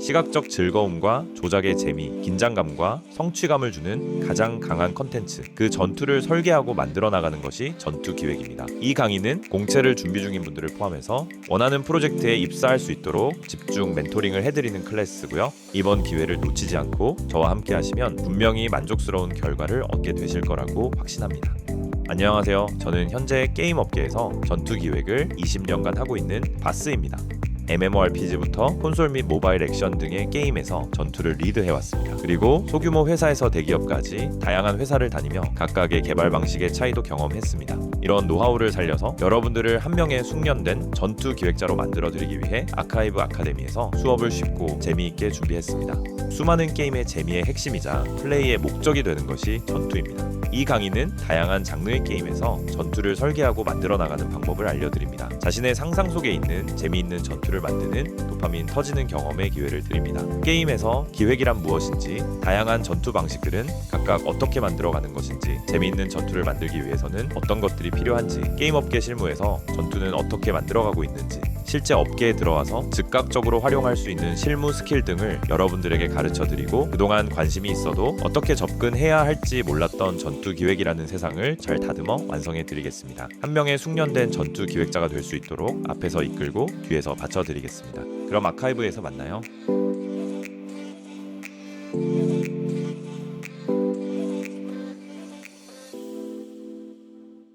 시각적 즐거움과 조작의 재미, 긴장감과 성취감을 주는 가장 강한 컨텐츠, 그 전투를 설계하고 만들어 나가는 것이 전투 기획입니다. 이 강의는 공채를 준비 중인 분들을 포함해서 원하는 프로젝트에 입사할 수 있도록 집중 멘토링을 해드리는 클래스고요. 이번 기회를 놓치지 않고 저와 함께 하시면 분명히 만족스러운 결과를 얻게 되실 거라고 확신합니다. 안녕하세요. 저는 현재 게임 업계에서 전투 기획을 20년간 하고 있는 바스입니다. MMORPG부터 콘솔 및 모바일 액션 등의 게임에서 전투를 리드해왔습니다. 그리고 소규모 회사에서 대기업까지 다양한 회사를 다니며 각각의 개발 방식의 차이도 경험했습니다. 이런 노하우를 살려서 여러분들을 한 명의 숙련된 전투 기획자로 만들어드리기 위해 아카이브 아카데미에서 수업을 쉽고 재미있게 준비했습니다. 수많은 게임의 재미의 핵심이자 플레이의 목적이 되는 것이 전투입니다. 이 강의는 다양한 장르의 게임에서 전투를 설계하고 만들어 나가는 방법을 알려드립니다. 자신의 상상 속에 있는 재미있는 전투를 만드는 도파민 터지는 경험의 기회를 드립니다. 게임에서 기획이란 무엇인지, 다양한 전투 방식들은 각각 어떻게 만들어가는 것인지, 재미있는 전투를 만들기 위해서는 어떤 것들이 필요한지, 게임 업계 실무에서 전투는 어떻게 만들어가고 있는지, 실제 업계에 들어와서 즉각적으로 활용할 수 있는 실무 스킬 등을 여러분들에게 가르쳐 드리고 그동안 관심이 있어도 어떻게 접근해야 할지 몰랐던 전투 기획이라는 세상을 잘 다듬어 완성해 드리겠습니다. 한 명의 숙련된 전투 기획자가 될 수 있도록 앞에서 이끌고 뒤에서 받쳐 드리겠습니다. 그럼 아카이브에서 만나요.